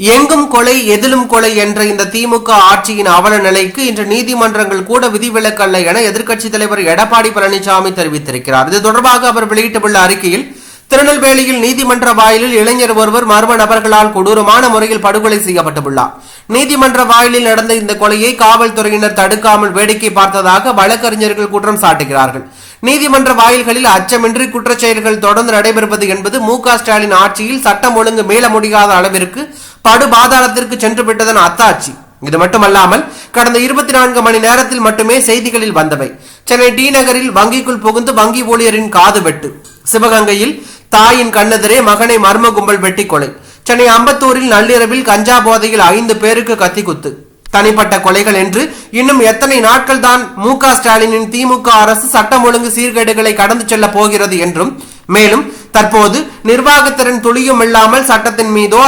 எங்கும் கொலை எதிலும் கொலை என்ற இந்த திமுக ஆட்சியின் அவல நிலைக்கு இன்று நீதிமன்றங்கள் கூட விதிவிலக்கல்ல என எதிர்க்கட்சித் தலைவர் எடப்பாடி பழனிசாமி தெரிவித்திருக்கிறார். இது தொடர்பாக அவர் வெளியிட்டுள்ள அறிக்கையில் திருநெல்வேலியில் நீதிமன்ற வாயிலில் இளைஞர் ஒருவர் மர்ம நபர்களால் கொடூரமான முறையில் படுகொலை செய்யப்பட்டுள்ளார். நீதிமன்ற வாயிலில் நடந்த இந்த கொலையை காவல்துறையினர் தடுக்காமல் வேடிக்கை பார்த்ததாக வழக்கறிஞர்கள் குற்றம் சாட்டுகிறார்கள். நீதிமன்ற வாயில்களில் அச்சமின்றி குற்றச்செயல்கள் தொடர்ந்து நடைபெறுவது என்பது மு ஸ்டாலின் ஆட்சியில் சட்டம் ஒழுங்கு மீள முடியாத அளவிற்கு படுபாதாளத்திற்கு சென்று விட்டதன் அத்தாட்சி. இது மட்டுமல்லாமல் கடந்த இருபத்தி நான்கு மணி நேரத்தில் மட்டுமே செய்திகளில் வந்தவை. சென்னை டி நகரில் வங்கிக்குள் புகுந்து வங்கி ஊழியரின் காது வெட்டு. சிவகங்கையில் தாயின் கண்ணெதிரே மகனை மர்ம கும்பல் வெட்டி கொலை சென்னை அம்பத்தூரில் நள்ளிரவில் கஞ்சா போதையில் ஐந்து பேருக்கு கத்திக்குத்து. தனிப்பட்ட கொலைகள் என்று இன்னும் எத்தனை நாட்கள் தான் மு க ஸ்டாலினின் திமுக அரசு சட்டம் ஒழுங்கு சீர்கேடுகளை கடந்து செல்ல போகிறது என்றும் மேலும் தற்போது நிர்வாகத்திறன் துளியும் இல்லாமல் சட்டத்தின் மீதோ